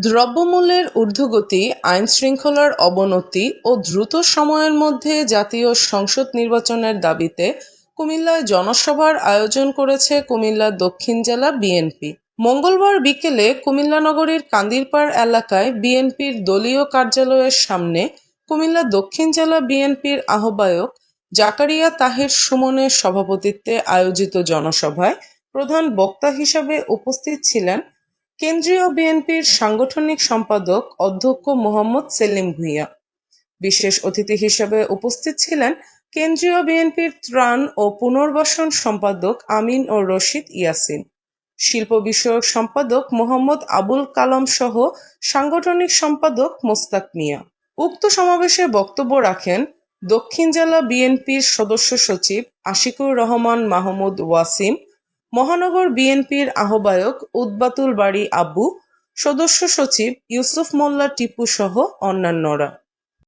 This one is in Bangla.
দ্রব্যমূল্যের ঊর্ধ্বগতি, আইনশৃঙ্খলার অবনতি ও দ্রুত সময়ের মধ্যে জাতীয় সংসদ নির্বাচনের দাবিতে কুমিল্লায় জনসভার আয়োজন করেছে কুমিল্লা দক্ষিণ জেলা বিএনপি। মঙ্গলবার বিকেলে কুমিল্লা নগরীর কান্দিরপাড় এলাকায় বিএনপির দলীয় কার্যালয়ের সামনে কুমিল্লা দক্ষিণ জেলা বিএনপির আহ্বায়ক জাকারিয়া তাহের সুমনের সভাপতিত্বে আয়োজিত জনসভায় প্রধান বক্তা হিসাবে উপস্থিত ছিলেন কেন্দ্রীয় বিএনপির সাংগঠনিক সম্পাদক অধ্যক্ষ মোহাম্মদ সেলিম ভূঁইয়া। বিশেষ অতিথি হিসেবে উপস্থিত ছিলেন কেন্দ্রীয় বিএনপির ত্রাণ ও পুনর্বাসন সম্পাদক আমিন ও রশিদ ইয়াসিন। শিল্প বিষয়ক সম্পাদক মোহাম্মদ আবুল কালাম সহ সাংগঠনিক সম্পাদক মোস্তাক মিয়া। উক্ত সমাবেশে বক্তব্য রাখেন দক্ষিণ জেলা বিএনপির সদস্য সচিব আশিকুর রহমান মাহমুদ ওয়াসিম মহানগর বিএনপির আহ্বায়ক উদ্বাতুল বাড়ি আব্বু সদস্য সচিব ইউসুফ মোল্লা টিপু সহ অন্যান্যরা।